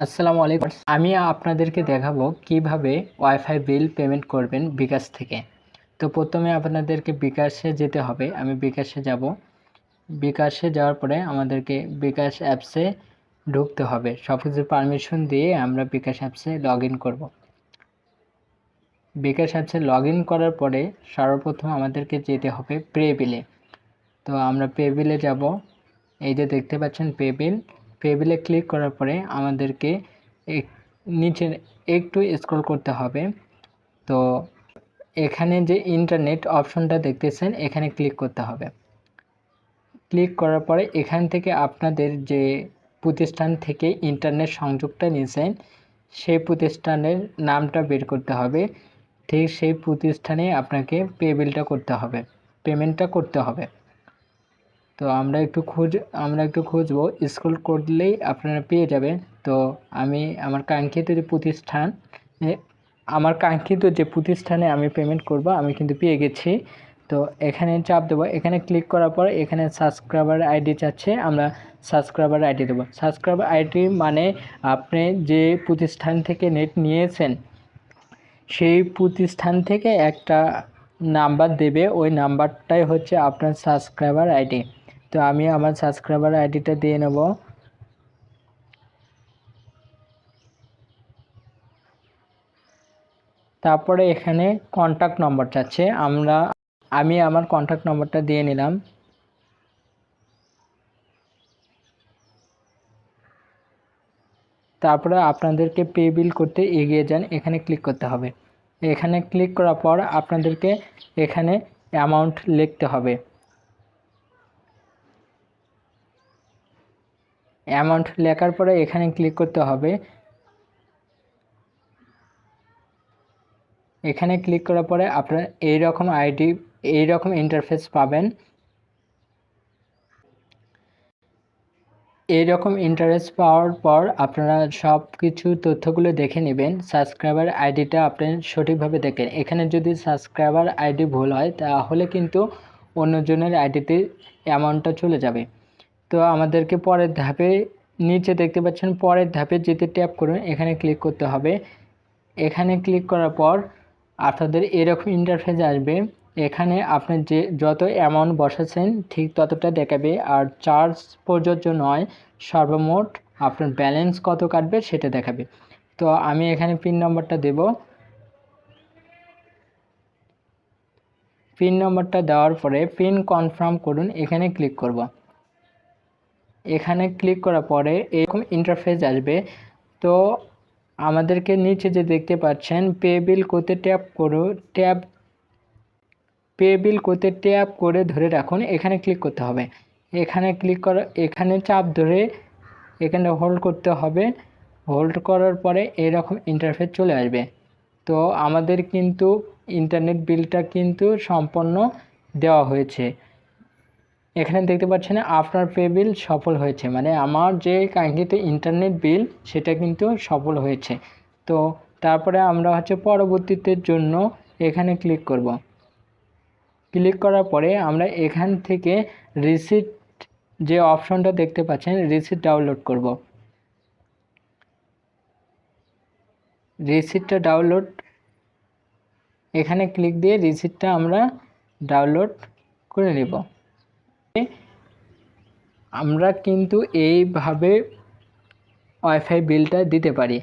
আসসালামু আলাইকুম। আমি আপনাদেরকে দেখাবো কীভাবে ওয়াইফাই বিল পেমেন্ট করবেন বিকাশ থেকে। তো প্রথমে আপনাদেরকে বিকাশে যেতে হবে। আমি বিকাশে যাব। বিকাশে যাওয়ার পরে আমাদেরকে বিকাশ অ্যাপসে ঢুকতে হবে। সব কিছু পারমিশন দিয়ে আমরা বিকাশ অ্যাপসে লগ ইন করব। বিকাশ অ্যাপসে লগ ইন করার পরে সর্বপ্রথম আমাদেরকে যেতে হবে পে বিলে তো আমরা পে বিলে যাব। এই যে দেখতে পাচ্ছেন পে বিল পে বিলে ক্লিক করার পরে আমাদেরকে নিচে একটু স্ক্রল করতে হবে। তো এখানে যে ইন্টারনেট অপশনটা দেখতেছেন, এখানে ক্লিক করতে হবে। ক্লিক করার পরে এখান থেকে আপনাদের যে প্রতিষ্ঠান থেকে ইন্টারনেট সংযোগটা নিয়েছেন, সেই প্রতিষ্ঠানের নামটা বের করতে হবে। ঠিক সেই প্রতিষ্ঠানে আপনাকে পে বিলটা করতে হবে। পেমেন্টটা করতে হবে। তো আমরা একটু খুঁজ, আমরা একটু খুঁজবো। স্কুল করলেই আপনারা পেয়ে যাবেন। তো আমি, আমার কাঙ্ক্ষিত যে প্রতিষ্ঠান আমার কাঙ্ক্ষিত যে প্রতিষ্ঠানে আমি পেমেন্ট করব, আমি কিন্তু পেয়ে গেছি। তো এখানে চাপ দেবো। এখানে ক্লিক করার পর এখানে সাবস্ক্রাইবার আইডি চাচ্ছে, আমরা সাবস্ক্রাইবার আইডি দেবো। সাবস্ক্রাইবার আইডি মানে আপনি যে প্রতিষ্ঠান থেকে নেট নিয়েছেন, সেই প্রতিষ্ঠান থেকে একটা নাম্বার দেবে। ওই নাম্বারটাই হচ্ছে আপনার সাবস্ক্রাইবার আইডি তো আমি আমার সাবস্ক্রাইবার আইডিটা দিয়ে নেব। তারপরে এখানে কন্ট্যাক্ট নম্বর চাচ্ছে আমরা, আমি আমার কন্ট্যাক্ট নম্বরটা দিয়ে নিলাম। তারপরে আপনাদেরকে পে বিল করতে এগিয়ে যান, এখানে ক্লিক করতে হবে। এখানে ক্লিক করার পর আপনাদেরকে এখানে অ্যামাউন্ট লিখতে হবে। অ্যামাউন্ট লেখার পরে এখানে ক্লিক করতে হবে। এখানে ক্লিক করার পরে আপনার এই রকম আইডি এই রকম ইন্টারফেস পাবেন। এইরকম ইন্টারেস্ট পাওয়ার পর আপনারা সব কিছু তথ্যগুলো দেখে নেবেন। সাবস্ক্রাইবার আইডিটা আপনি সঠিকভাবে দেখেন। এখানে যদি সাবস্ক্রাইবার আইডি ভুল হয়, তাহলে কিন্তু অন্যজনের আইডিতে অ্যামাউন্টটা চলে যাবে। তো আমাদেরকে পরের ধাপে নিচে দেখতে পাচ্ছেন, পরের ধাপে যেতে ট্যাপ করুন, এখানে ক্লিক করতে হবে। এখানে ক্লিক করার পর আপনাদের এরকম ইন্টারফেস আসবে। এখানে আপনি যে যত অ্যামাউন্ট বসাচ্ছেন, ঠিক ততটা দেখাবে। আর চার্জ প্রযোজ্য নয়, সর্বমোট আপনার ব্যালেন্স কত কাটবে সেটা দেখাবে। তো আমি এখানে পিন নম্বরটা দেব। পিন নম্বরটা দেওয়ার পরে পিন কনফার্ম করুন, এখানে ক্লিক করব। এখানে ক্লিক করার পরে এরকম ইন্টারফেস আসবে। তো আমাদেরকে নিচে যে দেখতে পাচ্ছেন পে বিল করতে ট্যাপ করো ট্যাপ পে বিল করতে ট্যাপ করে ধরে রাখুন, এখানে ক্লিক করতে হবে। এখানে ক্লিক করা, এখানে চাপ ধরে এখানে হোল্ড করতে হবে। হোল্ড করার পরে এরকম ইন্টারফেস চলে আসবে। তো আমাদের কিন্তু ইন্টারনেট বিলটা কিন্তু সম্পন্ন দেওয়া হয়েছে। এখানে দেখতে পাচ্ছেন আপনার পে বিল সফল হয়েছে। মানে আমার যে কাঙ্ক্ষিত ইন্টারনেট বিল সেটা কিন্তু সফল হয়েছে। তো তারপরে আমরা হচ্ছে পরবর্তীতে জন্য এখানে ক্লিক করব। ক্লিক করার পরে আমরা এখান থেকে রিসিট যে অপশনটা দেখতে পাচ্ছেন রিসিট ডাউনলোড করব। রিসিটটা ডাউনলোড এখানে ক্লিক দিয়ে রিসিটটা আমরা ডাউনলোড করে নেব। আমরা কিন্তু এইভাবে ওয়াইফাই বিলটা দিতে পারি।